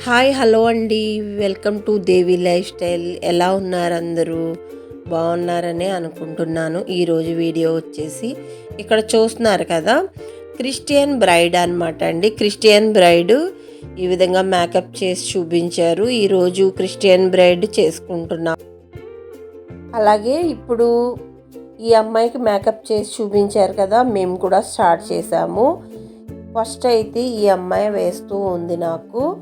Hi hello అండి. Welcome to Devi lifestyle. ఎలా ఉన్నారు అందరూ? బాగున్నారని అనుకుంటున్నాను. ఈరోజు వీడియో వచ్చేసి ఇక్కడ చూస్తున్నారు కదా క్రిస్టియన్ బ్రైడ్ అనమాట అండి. క్రిస్టియన్ బ్రైడ్ ఈ విధంగా మేకప్ చేసి చూపించారు. ఈరోజు క్రిస్టియన్ బ్రైడ్ చేసుకుంటున్నాం. అలాగే ఇప్పుడు ఈ అమ్మాయికి మేకప్ చేసి చూపించారు కదా మేము కూడా స్టార్ట్ చేసాము. ఫస్ట్ అయితే ఈ అమ్మాయి వేస్తూ ఉంది నాకు.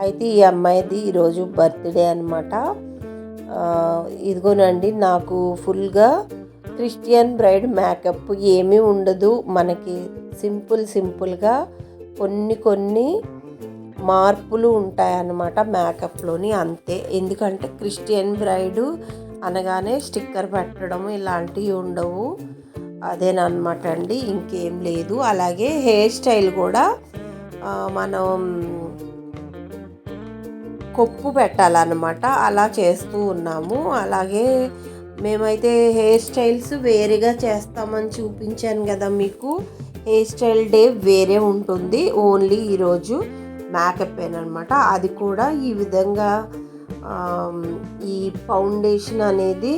అయితే ఈ అమ్మాయిది ఈరోజు బర్త్డే అనమాట ఇదిగోనండి నాకు ఫుల్గా క్రిస్టియన్ బ్రైడ్ మేకప్ ఏమీ ఉండదు. మనకి సింపుల్ సింపుల్గా కొన్ని కొన్ని మార్పులు ఉంటాయన్నమాట మేకప్లోని అంతే. ఎందుకంటే క్రిస్టియన్ బ్రైడ్ అనగానే స్టిక్కర్ పెట్టడం ఇలాంటివి ఉండవు. అదేనమాట అండి ఇంకేం లేదు. అలాగే హెయిర్ స్టైల్ కూడా మనం కొప్పు పెట్టాలన్నమాట. అలా చేస్తూ ఉన్నాము. అలాగే మేమైతే హెయిర్ స్టైల్స్ వేరేగా చేస్తామని చూపించాను కదా మీకు. హెయిర్ స్టైల్ డే వేరే ఉంటుంది. ఓన్లీ ఈరోజు మేకప్ అనమాట అది కూడా ఈ విధంగా ఈ ఫౌండేషన్ అనేది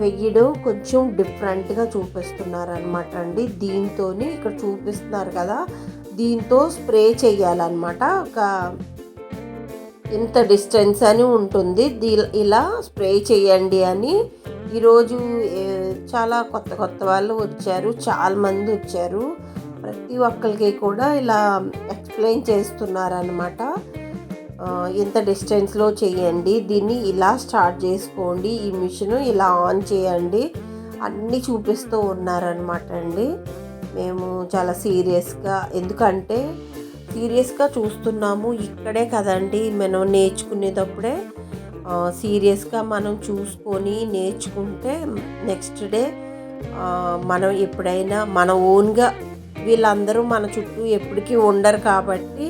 వెయ్యడం కొంచెం డిఫరెంట్గా చూపిస్తున్నారు అనమాట అండి. దీంతో ఇక్కడ చూపిస్తున్నారు కదా. దీంతో స్ప్రే చేయాలన్నమాట. ఒక ఇంత డిస్టెన్స్ అని ఉంటుంది. దీ- ఇలా స్ప్రే చేయండి అని ఈరోజు చాలా కొత్త కొత్త వాళ్ళు వచ్చారు. చాలామంది వచ్చారు. ప్రతి ఒక్కరికి కూడా ఇలా ఎక్స్ప్లెయిన్ చేస్తున్నారనమాట ఇంత డిస్టెన్స్లో చేయండి. దీన్ని ఇలా స్టార్ట్ చేసుకోండి. ఈ మిషన్ ఇలా ఆన్ చేయండి. అన్నీ చూపిస్తూ ఉన్నారనమాట అండి. మేము చాలా సీరియస్గా ఎందుకంటే సీరియస్గా చూస్తున్నాము ఇక్కడే కదండి. మనం నేర్చుకునేటప్పుడే సీరియస్గా మనం చూసుకొని నేర్చుకుంటే నెక్స్ట్ డే మనం ఎప్పుడైనా మన ఓన్గా వీళ్ళందరూ మన చుట్టూ ఎప్పటికీ ఉండరు కాబట్టి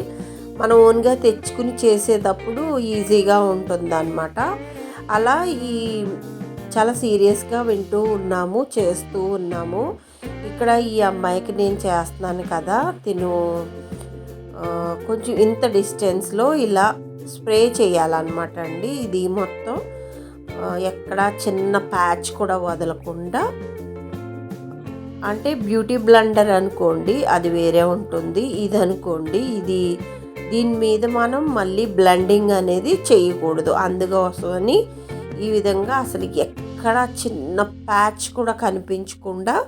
మనం ఓన్గా తెచ్చుకుని చేసేటప్పుడు ఈజీగా ఉంటుంది అనమాట అలా ఈ చాలా సీరియస్గా వింటూ ఉన్నాము చేస్తూ ఉన్నాము. ఇక్కడ ఈ అమ్మాయికి నేను చేస్తున్నాను కదా తిను కొంచెం ఇంత డిస్టెన్స్లో ఇలా స్ప్రే చేయాలన్నమాట అండి ఇది మొత్తం. ఎక్కడ చిన్న ప్యాచ్ కూడా వదలకుండా. అంటే బ్యూటీ బ్లండర్ అనుకోండి అది వేరే ఉంటుంది. ఇది అనుకోండి ఇది దీని మీద మనం మళ్ళీ బ్లెండింగ్ అనేది చేయకూడదు. అందుకోసమని ఈ విధంగా అసలు ఎక్కడ చిన్న ప్యాచ్ కూడా కనిపించకుండా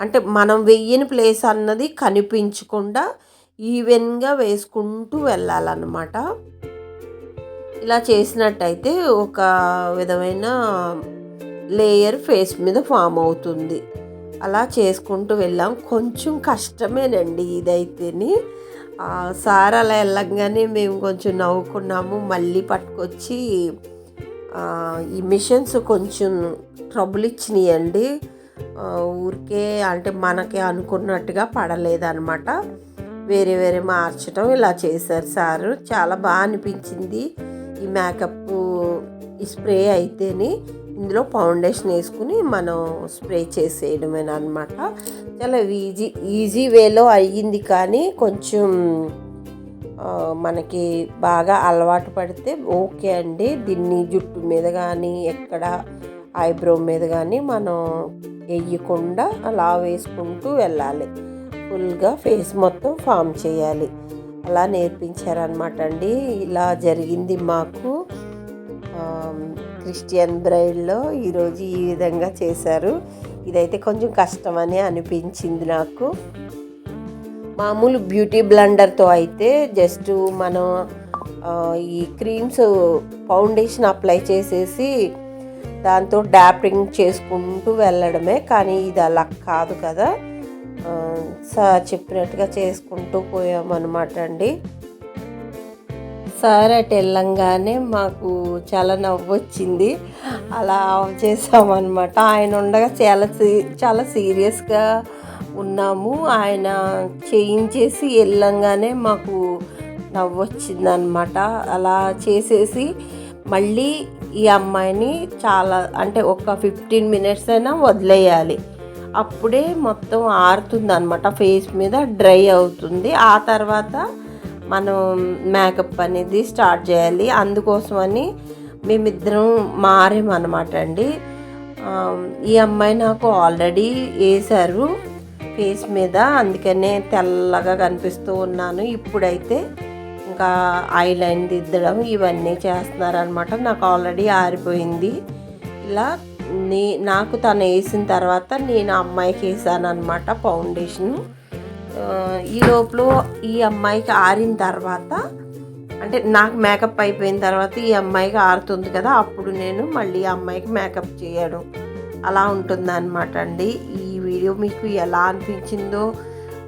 అంటే మనం వెయ్యని ప్లేస్ అన్నది కనిపించకుండా ఈవెన్గా వేసుకుంటూ వెళ్ళాలన్నమాట. ఇలా చేసినట్టయితే ఒక విధమైన లేయర్ ఫేస్ మీద ఫామ్ అవుతుంది. అలా చేసుకుంటూ వెళ్ళాం. కొంచెం కష్టమేనండి ఇదైతేని. సార్ అలా వెళ్ళంగానే మేము కొంచెం నవ్వుకున్నాము. మళ్ళీ పట్టుకొచ్చి ఈ మిషన్స్ కొంచెం ట్రబుల్ ఇచ్చినాయండి. ఊరికే అంటే మనకి అనుకున్నట్టుగా పడలేదన్నమాట. వేరే వేరే మార్చడం ఇలా చేశారు సారు. చాలా బాగా అనిపించింది. ఈ మేకప్ ఈ స్ప్రే అయితేని ఇందులో ఫౌండేషన్ వేసుకుని మనం స్ప్రే చేసేయడమేనా అనమాట చాలా ఈజీ ఈజీ వేలో అయ్యింది కానీ కొంచెం మనకి బాగా అలవాటు పడితే ఓకే అండి. దీన్ని జుట్టు మీద కానీ ఎక్కడ ఐబ్రో మీద కానీ మనం వేయకుండా అలా వేసుకుంటూ వెళ్ళాలి. ఫుల్గా ఫేస్ మొత్తం ఫామ్ చేయాలి. అలా నేర్పించారనమాట అండి. ఇలా జరిగింది మాకు. క్రిస్టియన్ బ్రైడ్లో ఈరోజు ఈ విధంగా చేశారు. ఇదైతే కొంచెం కష్టమని అనిపించింది నాకు. మామూలు బ్యూటీ బ్లండర్తో అయితే జస్ట్ మనం ఈ క్రీమ్స్ ఫౌండేషన్ అప్లై చేసేసి దాంతో డాపింగ్ చేసుకుంటూ వెళ్ళడమే. కానీ ఇది అలా కాదు కదా. సార్ చెప్పినట్టుగా చేసుకుంటూ పోయామన్నమాట అండి. సార్ అటు వెళ్ళంగానే మాకు చాలా నవ్వు వచ్చింది అలా ఆఫ్ చేసామన్నమాట. ఆయన ఉండగా చాలా సీ- చాలా సీరియస్గా ఉన్నాము. ఆయన చేయించేసి వెళ్ళంగానే మాకు నవ్వు వచ్చిందనమాట అలా చేసేసి మళ్ళీ ఈ అమ్మాయిని చాలా అంటే ఒక ఫిఫ్టీన్ మినిట్స్ అయినా వదిలేయాలి. అప్పుడే మొత్తం ఆరుతుంది అనమాట ఫేస్ మీద డ్రై అవుతుంది. ఆ తర్వాత మనం మేకప్ అనేది స్టార్ట్ చేయాలి. అందుకోసమని మేమిద్దరం మారేమన్నమాట అండి. ఈ అమ్మాయి నాకు ఆల్రెడీ వేశారు ఫేస్ మీద. అందుకనే తెల్లగా కనిపిస్తూ ఉన్నాను. ఇప్పుడైతే ఇంకా ఐ లైన్ దిద్దడం ఇవన్నీ చేస్తున్నారనమాట నాకు ఆల్రెడీ ఆరిపోయింది. ఇలా నీ నాకు తను వేసిన తర్వాత నేను అమ్మాయికి వేసాను అనమాట ఫౌండేషన్ ఈ లోపల ఈ అమ్మాయికి ఆరిన తర్వాత అంటే నాకు మేకప్ అయిపోయిన తర్వాత ఈ అమ్మాయికి ఆరుతుంది కదా అప్పుడు నేను మళ్ళీ అమ్మాయికి మేకప్ చేయడం. అలా ఉంటుంది అనమాట అండి. ఈ వీడియో మీకు ఎలా అనిపించిందో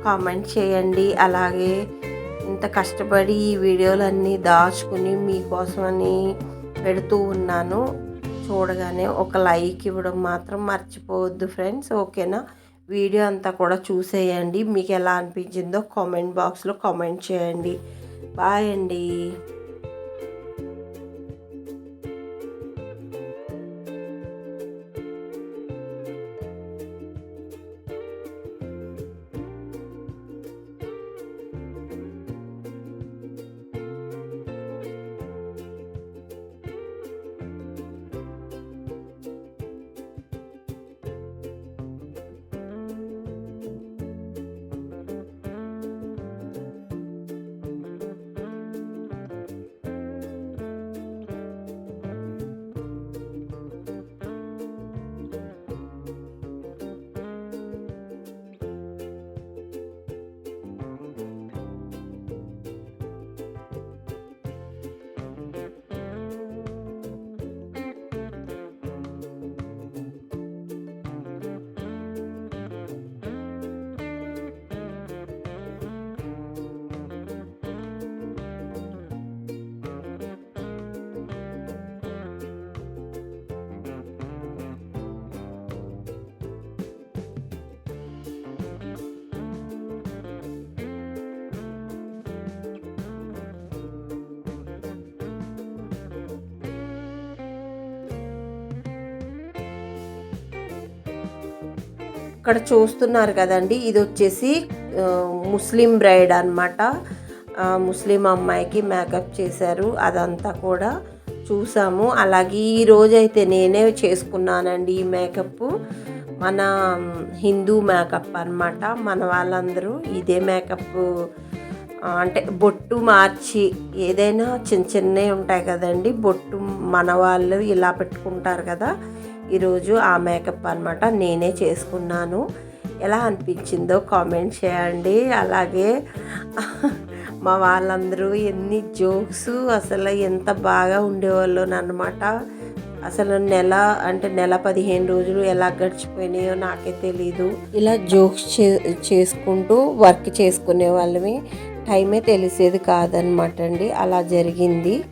కామెంట్ చేయండి. అలాగే ఇంత కష్టపడి ఈ వీడియోలన్నీ దాచుకుని మీకోసమని పెడుతూ ఉన్నాను. చూడగానే ఒక లైక్ ఇవ్వడం మాత్రం మర్చిపోవద్దు ఫ్రెండ్స్ ఓకేనా? వీడియో అంతా కూడా చూసేయండి. మీకు ఎలా అనిపించిందో కామెంట్ బాక్స్లో కామెంట్ చేయండి. బాయ్ అండి. ఇక్కడ చూస్తున్నారు కదండి. ఇది వచ్చేసి ముస్లిం బ్రైడ్ అనమాట ముస్లిం అమ్మాయికి మేకప్ చేశారు. అదంతా కూడా చూసాము. అలాగే ఈ రోజైతే నేనే చేసుకున్నానండి ఈ మేకప్. మన హిందూ మేకప్ అన్నమాట. మన వాళ్ళందరూ ఇదే మేకప్ అంటే బొట్టు మార్చి ఏదైనా చిన్న చిన్నవి ఉంటాయి కదండి. బొట్టు మన వాళ్ళు ఇలా పెట్టుకుంటారు కదా. ఈరోజు ఆ మేకప్ అనమాట నేనే చేసుకున్నాను. ఎలా అనిపించిందో కామెంట్ చేయండి. అలాగే మా వాళ్ళందరూ ఎన్ని జోక్స్ అసలు ఎంత బాగా ఉండేవాళ్ళు అనమాట అసలు నెల అంటే నెల పదిహేను రోజులు ఎలా గడిచిపోయినాయో నాకే తెలీదు. ఇలా జోక్స్ చే చేసుకుంటూ వర్క్ చేసుకునే వాళ్ళమే. టైమే తెలిసేది కాదనమాట అండి. అలా జరిగింది.